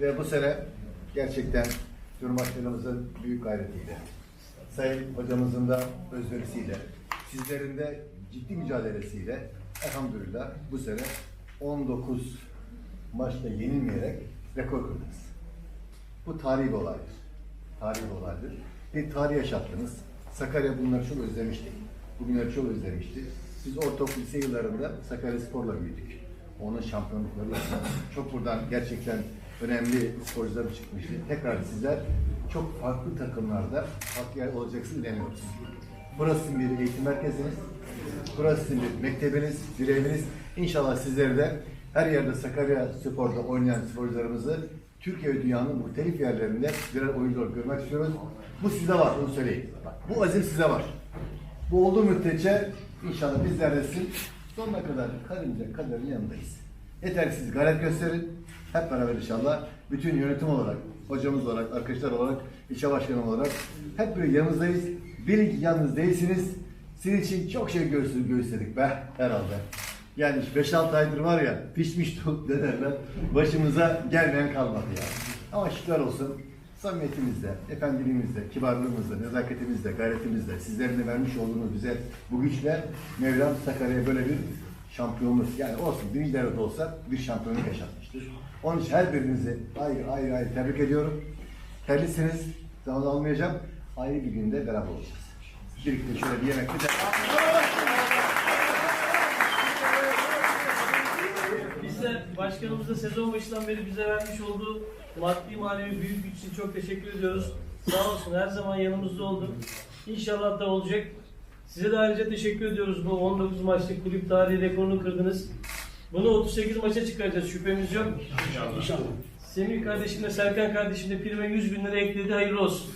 Ve bu sene gerçekten Cumhurbaşkanımızın büyük gayretiyle, Sayın Hocamızın da özverisiyle, sizlerin de ciddi mücadelesiyle elhamdülillah bu sene 19 maçta yenilmeyerek rekor kırdınız. Bu tarihi bir olaydır. Tarihi bir olaydır. Bir tarih yaşattınız. Sakarya bunları çok özlemişti. Bugünleri çok özlemişti. Biz ortaokul lise yıllarında Sakarya Spor'la büyüdük. Onun şampiyonlukları. Çok buradan gerçekten önemli sporcular çıkmıştı. Tekrar sizler çok farklı takımlarda farklı yer olacaksınız inanıyoruz. Burası sizin bir eğitim merkeziniz. Burası sizin bir mektebiniz, bir. İnşallah sizleri de her yerde Sakarya Spor'da oynayan sporcularımızı Türkiye ve dünyanın muhtelif yerlerinde birer oyuncu olarak görmek istiyoruz. Bu size var, onu söyleyeyim. Bu azim size var. Bu olduğu müddetçe inşallah bizler de sizin sonuna kadar karınca kaderin yanındayız. Yeter ki siz gayret gösterin. Hep beraber inşallah bütün yönetim olarak, hocamız olarak, arkadaşlar olarak, ilçe başkanı olarak hep bir yanınızdayız. Bilin ki yalnız değilsiniz. Sizin için çok şey göğüs- göğüsledik be herhalde. Yani 5-6 aydır var ya pişmiş tut derler. Başımıza gelmeyen kalmadı yani. Ama şükürler olsun samimiyetimizle, efendiliğimizle, kibarlığımızla, nezakatimizle, gayretimizle, sizlerin vermiş olduğunuz bize bu güçle Mevlam Sakarya'ya böyle bir şampiyonluk yani olsun birinci derecede olsa bir şampiyonluk yaşatmıştır. Onun için her birinizi ayrı ayrı ayrı tebrik ediyorum. Terlisiniz, zaman almayacağım. Ayrı bir günde beraber olacağız. Birlikte şöyle bir yemek bir de... Biz de başkanımız da sezon başından beri bize vermiş olduğu maddi manevi büyük güç için çok teşekkür ediyoruz. Sağ olsun her zaman yanımızda oldu. İnşallah da olacak. Size de ayrıca teşekkür ediyoruz. Bu 19 maçlık kulüp tarihi rekorunu kırdınız. Bunu 38 maça çıkaracağız şüphemiz yok. İnşallah. Semih kardeşim de Serkan kardeşim de prime 100 bin lira ekledi hayırlı olsun.